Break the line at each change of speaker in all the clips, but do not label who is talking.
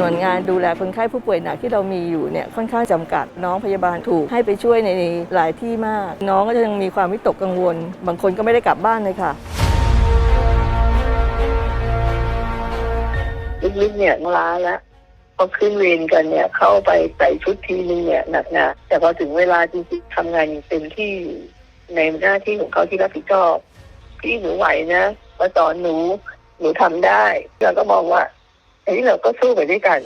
นวนงานดูแลคนไข้ผู้ป่วยหนักที่เรามีอยู่เนี่ยค่อนข้างจำกัดน้องพยาบาลถูกให้ไปช่วยในหลายที่มาก น้องก็จะยังมีความวิตกกังวล บางคนก็ไม่ได้กลับบ้านเลยค่ะ
ลึกๆเนี่ยล้าแล้วพอขึ้นเวรกันเนี่ย เข้าไปใส่ชุดทีนึงเนี่ยหนักหนาแต่พอถึงเวลาจริงๆทำงานอย่างเต็มที่ในหน้าที่ของเขาที่รับผิดชอบพี่หนูไหวนะมาสอนหนูหนูทำได้ เราก็มองว่า อันนี้เราก็สู้ไปด้วยกัน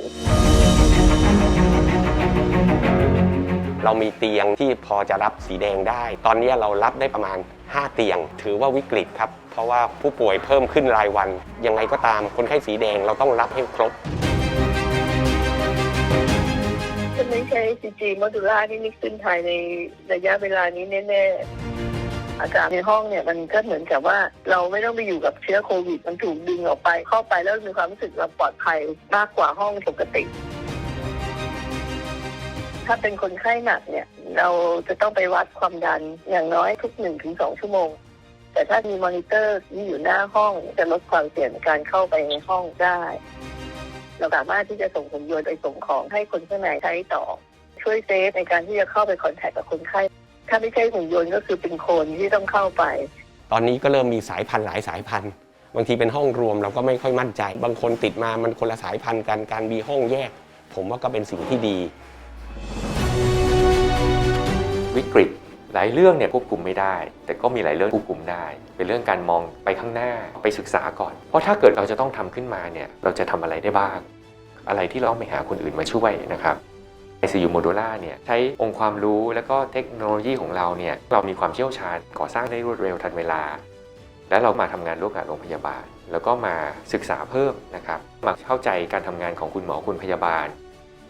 เรามีเตียงที่พอจะรับสีแดงได้ ตอนนี้เรารับได้ประมาณ 5 เตียง ถือว่าวิกฤตครับ เพราะว่าผู้ป่วยเพิ่มขึ้นรายวัน ยังไงก็ตามคนไข้สีแดงเราต้องรับให้ครบ
จะไม่ใช่ซีจีมอดูล่าที่นี่ขึ้นภายในระยะเวลานี้แน่ๆ อากาศในห้องเนี่ยมันก็เหมือนกับว่าเราไม่ต้องไปอยู่กับเชื้อโควิด มันถูกดึงออกไปเข้าไปแล้วมีความรู้สึกเราปลอดภัยมากกว่าห้องปกติ ถ้าเป็นคนไข้หนักเนี่ย เราจะต้องไปวัดความดันอย่างน้อยทุกหนึ่งถึงสองชั่วโมง แต่ถ้ามีมอนิเตอร์ที่อยู่หน้าห้องจะลดความเสี่ยงการเข้าไปในห้องได้ เราสามารถที่จะส่งหุ่นยนไปส่งของให้คนข้างในใช้ต่อช่วยเซฟในการที่จะเข้าไปคอนแทคกับคนไข้ ถ้าไม่ใช่หุ่นยนต์ก็คือเป็นคนที่ต้องเข้าไป
ตอนนี้ก็เริ่มมีสายพันธุ์หลายสายพันธุ์ บางทีเป็นห้องรวมเราก็ไม่ค่อยมั่นใจ บางคนติดมามันคนละสายพันธุ์กันการมีห้องแยก ผมว่าก็เป็นสิ่งที่ดี
วิกฤตหลายเรื่องเนี่ยควบคุมไม่ได้ แต่ก็มีหลายเรื่องควบคุมได้ เป็นเรื่องการมองไปข้างหน้าไปศึกษาก่อน เพราะถ้าเกิดเราจะต้องทำขึ้นมาเนี่ยเราจะทำอะไรได้บ้าง อะไรที่เราต้องไปหาคนอื่นมาช่วยนะครับ ICU Modular เนี่ยใช้องค์ความรู้และก็เทคโนโลยีของเราเนี่ยเรามีความเชี่ยวชาญก่อสร้างได้รวดเร็วทันเวลา และเรามาทำงานร่วมกับโรงพยาบาล แล้วก็มาศึกษาเพิ่มนะครับมาเข้าใจการทำงานของคุณหมอคุณพยาบาล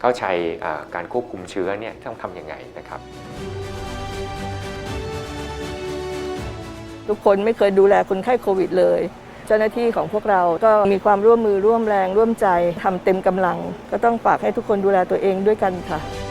เข้าใจการควบคุมเชื้อเนี่ยต้องทำยังไงนะครับ
ทุกคนไม่เคยดูแลคนไข้โควิดเลย เจ้าหน้าที่ของพวกเราก็มีความร่วมมือร่วมแรงร่วมใจทำเต็มกำลัง ก็ต้องฝากให้ทุกคนดูแลตัวเองด้วยกันค่ะ